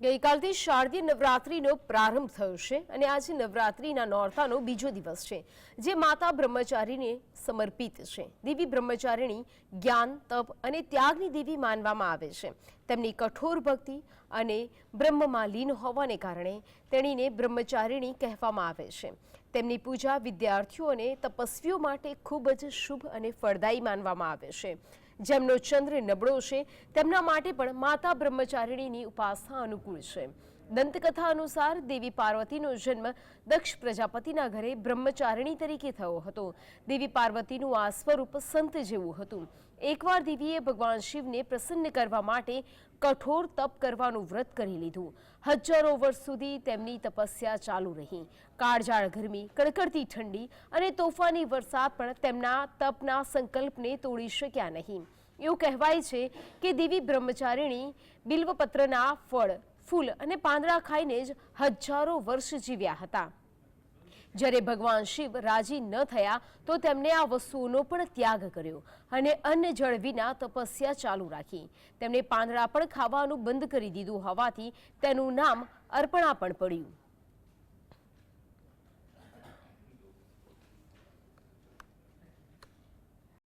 ગઈકાલથી શારદીય નવરાત્રિનો પ્રારંભ થયો છે અને આજે નવરાત્રિના નોરતાનો બીજો દિવસ છે, જે માતા બ્રહ્મચારીને સમર્પિત છે. દેવી બ્રહ્મચારિણી જ્ઞાન, તપ અને ત્યાગની દેવી માનવામાં આવે છે. તેમની કઠોર ભક્તિ અને બ્રહ્મમાં લીન હોવાને કારણે તેણીને બ્રહ્મચારિણી કહેવામાં આવે છે. તેમની પૂજા વિદ્યાર્થીઓ અને તપસ્વીઓ માટે ખૂબ જ શુભ અને ફળદાયી માનવામાં આવે છે. જેમનો ચંદ્ર નબળો છે તેમના માટે પણ માતા બ્રહ્મચારિણીની ઉપાસના અનુકૂળ છે. દંતકથા અનુસાર દેવી પાર્વતીનો જન્મ દક્ષ પ્રજાપતિના ઘરે બ્રહ્મચારિણી તરીકે થયો હતો. દેવી પાર્વતીનું આ સ્વરૂપ સંત જેવું હતું. એકવાર દેવીએ ભગવાન શિવને પ્રસન્ન કરવા માટે કઠોર તપ કરવાનું વ્રત કરી લીધું. હજારો વર્ષ સુધી તેમની તપસ્યા ચાલુ રહી. કાળજાળ ગરમી, કડકડતી ઠંડી અને તોફાની વરસાદ પણ તેમના તપના સંકલ્પને તોડી શક્યા નહીં. એવું કહેવાય છે કે દેવી બ્રહ્મચારિણી બિલ્વપત્રના ફળ, ફૂલ અને પાંદડા ખાઈને જ હજારો વર્ષ જીવ્યા હતા. જ્યારે ભગવાન શિવ રાજી ન થયા તો તેમણે આ વસ્તુઓનો પણ ત્યાગ કર્યો અને અન્ન જળ વિના તપસ્યા ચાલુ રાખી. તેમણે પાંદડા પણ ખાવાનું બંધ કરી દીધું હોવાથી તેનું નામ અર્પણા પણ પડ્યું.